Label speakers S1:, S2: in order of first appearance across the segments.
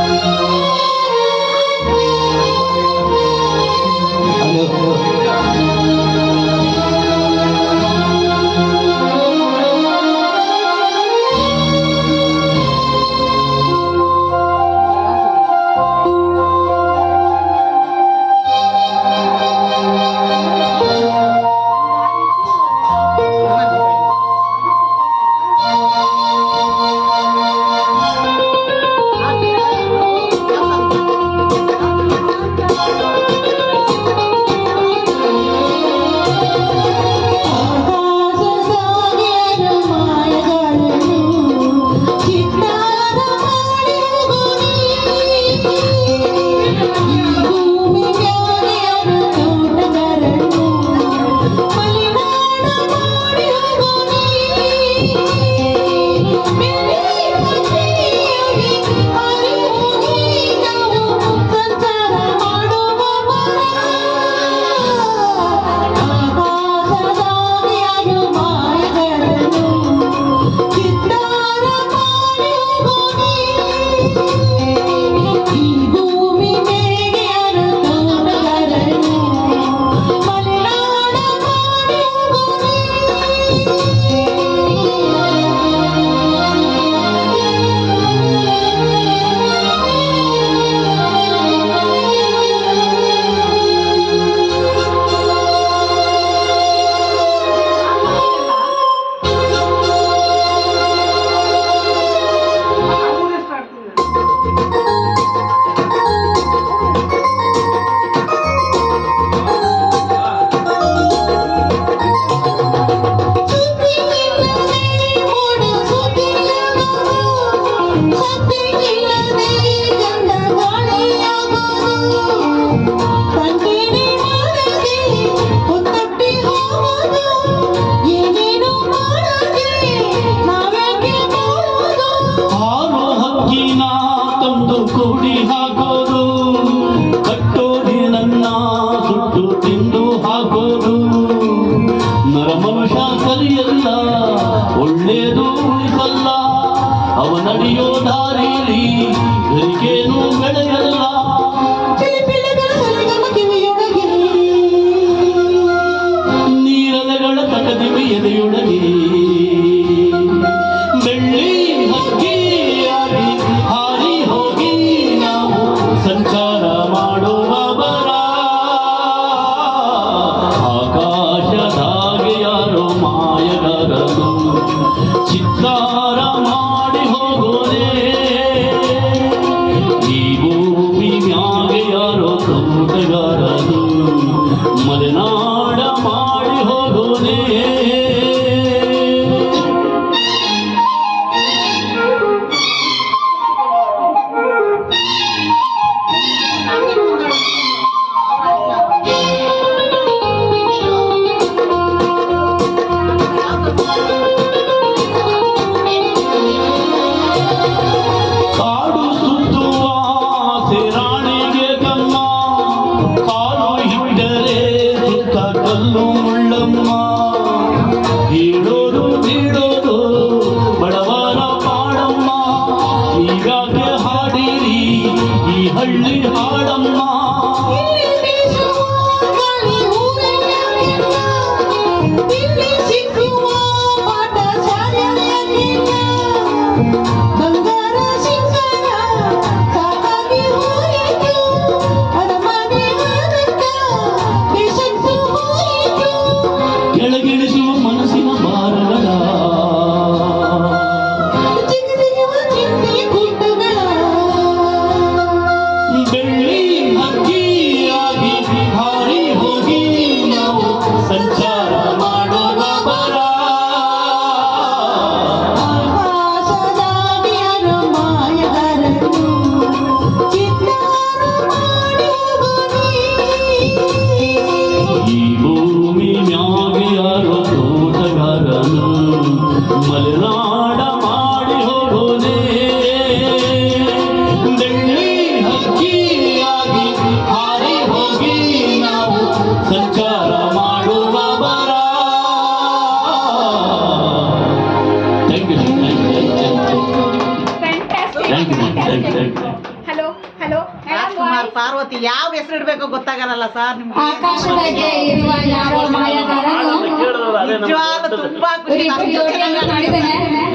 S1: ಹಾಲು ಅವನಡಿಯೋ ದಾರಿಲಿ ಗರಿಗೇನು ಬೆಳೆಯಲ್ಲ. ನೀರಲೆಗಳ ತಕದಿವಿ ಎದೆಯೊಳಗೆ ಮುಳ್ಳಮ್ಮ ಹೀಳೋದು ಬೀಳೋದು ಬಡವರ ಪಾಡಮ್ಮ ಹೀಗಾಗಿ ಹಾಡಿರಿ ಈ ಹಳ್ಳಿ ಹಾಡಮ್ಮ ಮಲೆನಾಡ ಮಾಡಿ ಹೋಗೋನೇ ಬೆಳ್ಳಿ ಹಕ್ಕಿಯಾಗಿ ಹಾರಿ ಹೋಗಿ ನಾವು ಸಂಚಾರ ಮಾಡುವ ಬರ. Thank you thank you thank you
S2: Fantastic.
S1: Thank you thank you
S2: Hello.
S3: Hello Parvati ಯಾವ ಹೆಸರು ಇಡ್ಬೇಕೋ ಗೊತ್ತಾಗಲ್ಲ ಸರ್ ನಿಮ್ಗೆ?
S2: ಆಕಾಶದಾಗೆ ಇರುವ
S3: ನಿಜವಾಗ್ಲೂ ತುಂಬಾ ಖುಷಿ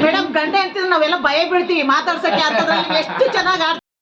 S3: ಮೇಡಮ್ ಗಂಟೆ ಅಂತಿದ್ರೆ ನಾವೆಲ್ಲ ಭಯ ಬೀಳ್ತೀವಿ ಮಾತಾಡ್ಸಕ್ಕೆ ಅಂತದ್ರಲ್ಲಿ ಎಷ್ಟು ಚೆನ್ನಾಗಿ